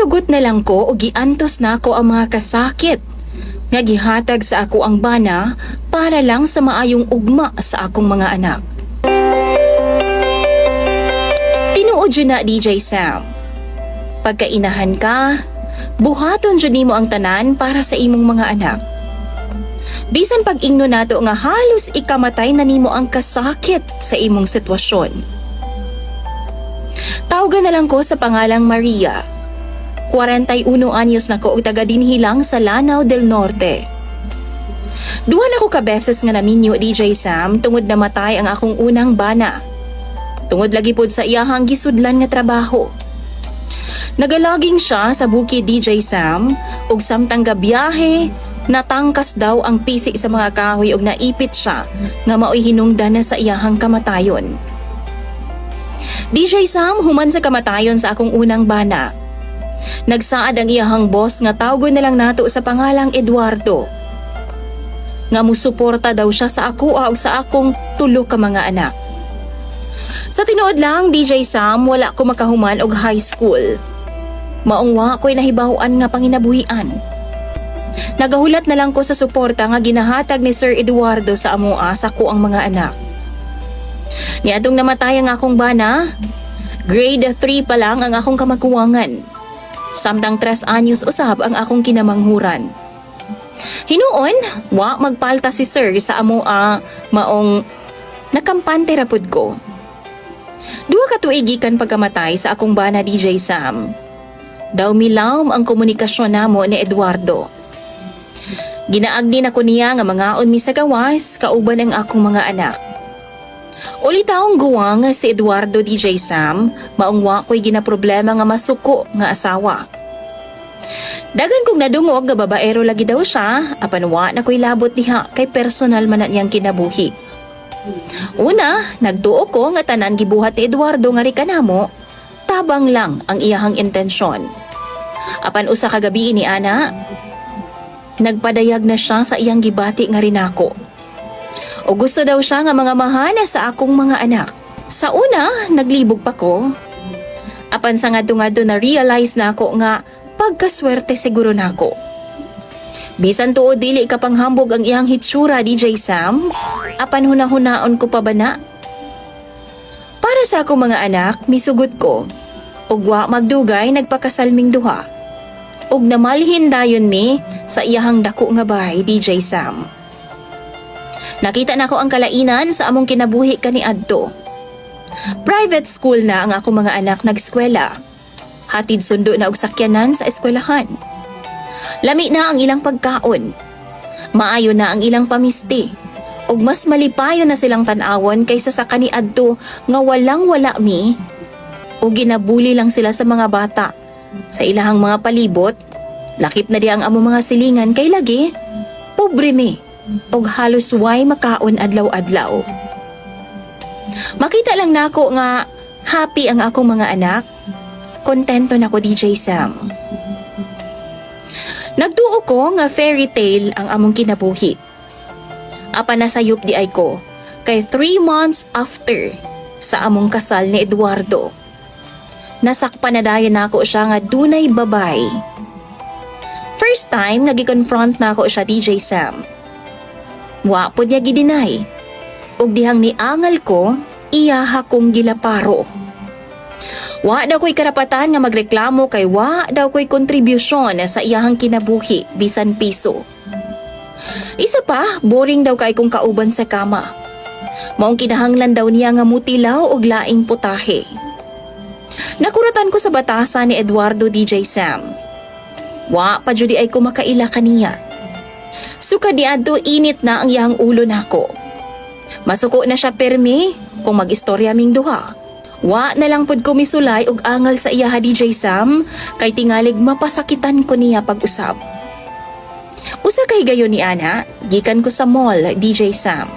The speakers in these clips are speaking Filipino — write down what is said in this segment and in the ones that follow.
Misugot na lang ko o giantos na ako ang mga kasakit. Nga gihatag sa ako ang bana para lang sa maayong ugma sa akong mga anak. Tinuod na DJ Sam. Pagkainahan ka, buhaton jud nimo ang tanan para sa imong mga anak. Bisan pag ingno nato nga halos ikamatay na nimo ang kasakit sa imong sitwasyon. Tawagan na lang ko sa pangalang Maria. 41 anyos na ko og taga dinhilang sa Lanao del Norte. Duha na ko ka beses nga naminyo DJ Sam tungod na matay ang akong unang bana. Tungod lagi pod sa iyahang gisudlan nga trabaho. Nagalaging siya sa bukid DJ Sam ug samtang gabiyahe natangkas daw ang pisik sa mga kahoy ug naipit siya nga maoy hinungdan na sa iyahang kamatayon. DJ Sam human sa kamatayon sa akong unang bana. Nagsaad ang iyahang boss nga tawgon na lang nato sa pangalang Eduardo. Nga musuporta daw siya sa ako ug sa akong tulo ka mga anak. Sa tinuod lang, DJ Sam, wala ko makahuman og high school. Maungwa ko'y nahibawan nga panginabuhian. Nagahulat na lang ko sa suporta nga ginahatag ni Sir Eduardo sa amoa sa ko ang mga anak. Niadtong namatay ang akong bana, grade 3 pa lang ang akong kamakuwangan. Samtang 3 anyos usab ang akong kinamanghuran. Hinuon, wa magpalta si Sir sa amoa maong nakampante rapod ko. Duha ka tuig gikan pagkamatay sa akong bana DJ Sam. Daw milawm ang komunikasyon namo ni Eduardo. Ginaagdi na ko niya nga mga mi sa gawas kauban ang akong mga anak. Uli taong guwang nga si Eduardo DJ Sam, maungwa ko'y ginaproblema nga masuko nga asawa. Dagan kong nadungog nga babaero lagi daw siya, apan wa na ko'y labot diha kay personal man niyang kinabuhi. Una, nagtuo ko nga tanan gibuhat ni Eduardo nga rikanamo, tabang lang ang iyahang intensyon. Apan usa ka gabi ni Ana, nagpadayag na siya sa iyang gibati nga rinako. O gusto daw siya nga mga mahana sa akong mga anak. Sa una, naglibog pa ko. Apan sa nga nga na realize na ako nga pagkaswerte siguro nako. Bisan tuod dili ka panghambog ang iyang hitsura DJ Sam, apan hunahunaon ko pa ba na? Para sa akong mga anak, misugot ko. Ug wa magdugay nagpakasalming duha. Ug namalhin dayon mi sa iyahang dako nga bahay DJ Sam. Nakita na ko ang kalainan sa among kinabuhi kani adto. Private school na ang akong mga anak nagskwela. Hatid sundo na og sakyanan sa eskwelahan. Lami na ang ilang pagkaon. Maayo na ang ilang pamisti. Ug mas malipayo na silang tan-awon kaysa sa kaniadto nga walang wala mi. O ginabuli lang sila sa mga bata. Sa ilahang mga palibot, lakip na di ang amo mga silingan kay lagi. Pobre mi. Og halos way makaon adlaw-adlaw. Makita lang nako nga happy ang akong mga anak. Kontento na ko DJ Sam. Nagduo ko nga fairy tale ang among kinabuhi. Apa na sayop di ay ko, kay three months after sa among kasal ni Eduardo. Nasakpan na dayon nako siya nga dunay babay. First time nga gi-confront nako siya DJ Sam. Wa po niya gidinay. Ug dihang ni angal ko, iyaha kong gilaparo. Wa daw ko'y karapatan nga magreklamo kay wa daw ko'y kontribusyon sa iyahang kinabuhi bisan piso. Isa pa, boring daw kay kung kauban sa kama. Maong kinahanglan daw niya nga mutilaw og laing putahe. Nakuratan ko sa batasan ni Eduardo DJ Sam. Wa pa judi ay kumakaila kaniya. Suka di adto init na ang iyang ulo nako. Masuko na siya permi kung mag-istorya ming duha. Wa na lang pud ko misulay og angal sa iya DJ Sam kay tingalig mapasakitan ko niya pag-usab. Usa kay gayon ni Ana, gikan ko sa mall DJ Sam.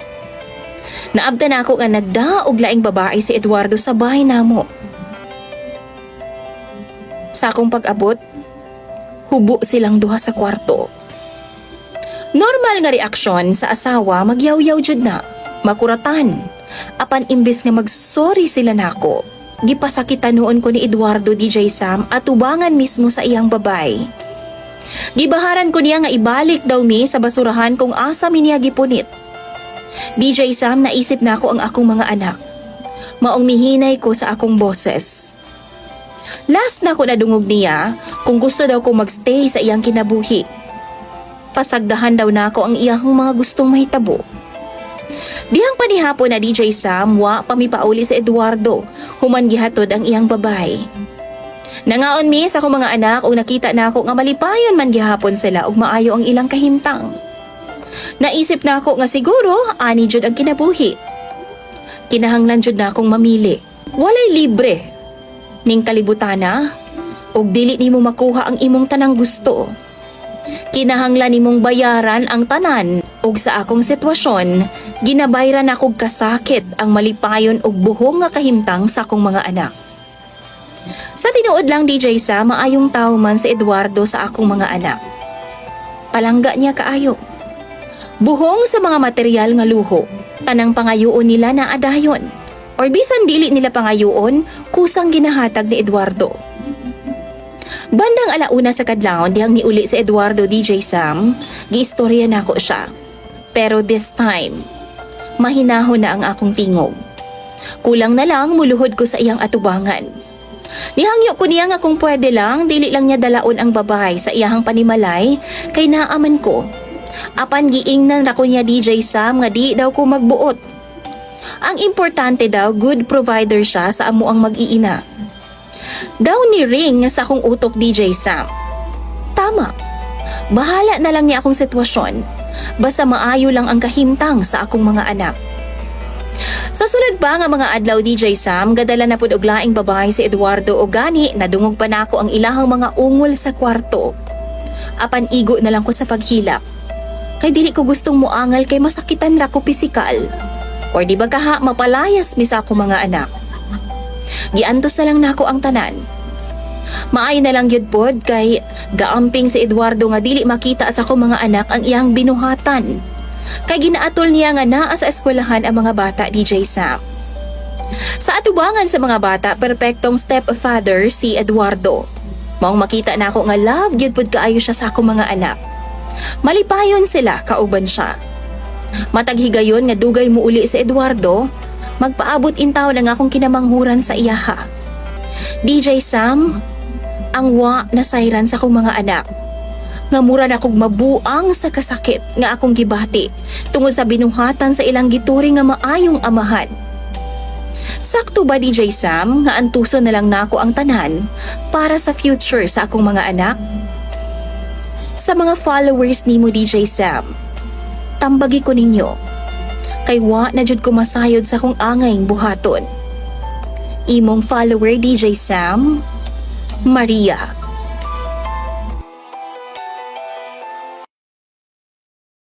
Naabda na ako nga nagdaog laing babae si Eduardo sa bahay namo. Sa akong pag-abot, hubo silang duha sa kwarto. Normal nga reaksyon sa asawa magyaw-yaw jud na, makuratan. Apan imbes nga mag-sorry sila nako, gipasakitan noon ko ni Eduardo DJ Sam at tubangan mismo sa iyang babay. Gibaharan ko niya nga ibalik daw mi sa basurahan kung asa mi niya gipunit. DJ Sam naisip na ako ang akong mga anak. Maong mihinay ko sa akong boses. Last na ko nadungog niya kung gusto daw ko magstay sa iyang kinabuhi. Pasagdahan daw na ako ang iyang mga gustong mahitabo. Dihang panihapon na DJ Sam, wa pamipauli sa Eduardo, human gihatod ang iyang babay. Nangaon mi sa akong mga anak o nakita na ako nga malipayon man gihapon sila ug maayo ang ilang kahimtang. Naisip na ako nga siguro ani jud ang kinabuhi. Kinahanglan jud na akong mamili. Walay libre. Ning kalibutana ug dili nimo makuha ang imong tanang gusto. Kinahanglan nimong bayaran ang tanan ug sa akong sitwasyon, ginabayran ako kasakit ang malipayon ug buhong nga kahimtang sa akong mga anak. Sa tinuod lang DJ sa maayong tao man si Eduardo sa akong mga anak. Palangga niya kaayo. Buhong sa mga material nga luho, tanang pangayoon nila na adayon. Or bisan dili nila pangayoon, kusang ginahatag ni Eduardo. Bandang alauna sa kadlawon dihang niuli si Eduardo DJ Sam, giistorya na ako siya. Pero this time, mahinahon na ang akong tingog. Kulang na lang muluhod ko sa iyang atubangan. Nihangyo ko niya nga kung pwede lang, dili lang niya dalaon ang babae sa iyahang panimalay, kay naaman ko. Apan giingnan ra ko niya DJ Sam nga di daw ko magbuot. Ang importante daw, good provider siya sa amo ang mag-iina. Daw ni Ring sa akong utok DJ Sam. Tama. Bahala na lang niya akong sitwasyon. Basta maayo lang ang kahimtang sa akong mga anak. Sa sulod pa nga mga adlaw DJ Sam, gadala na pud og laing babae si Eduardo o gani nadungog pa nako ang ilahang mga ungol sa kwarto. Apan igo na lang ko sa paghilak. Kay dili ko gustong muangal kay masakitan ra ko pisikal. Or di ba kaha mapalayas mi sa ako mga anak. Giantos na lang nako ang tanan. Maayo na lang gyud pod kay gaamping si Eduardo nga dili makita sa ako mga anak ang iyang binuhatan. Kay ginaatol niya nga naa sa eskwelahan ang mga bata DJ Sam. Sa atubangan sa mga bata, perpektong stepfather si Eduardo. Maong makita na ako nga love gyud pod kaayo siya sa akong mga anak. Malipayon sila kauban siya. Matag higayon nga dugay mo uli si Eduardo, magpaabot intaw na nga akong kinamanghuran sa iyaha. DJ Sam, ang wa na sayran sa akong mga anak. Nga mura na mabuang sa kasakit nga akong gibati tungod sa binuhatan sa ilang gituri nga maayong amahan. Sakto ba DJ Sam nga antuso na lang nako ang tanan para sa future sa akong mga anak? Sa mga followers nimo DJ Sam, tambagi ko ninyo. Kay wa na jud ko masayod sa kong angayng buhaton. Imong follower DJ Sam, Maria.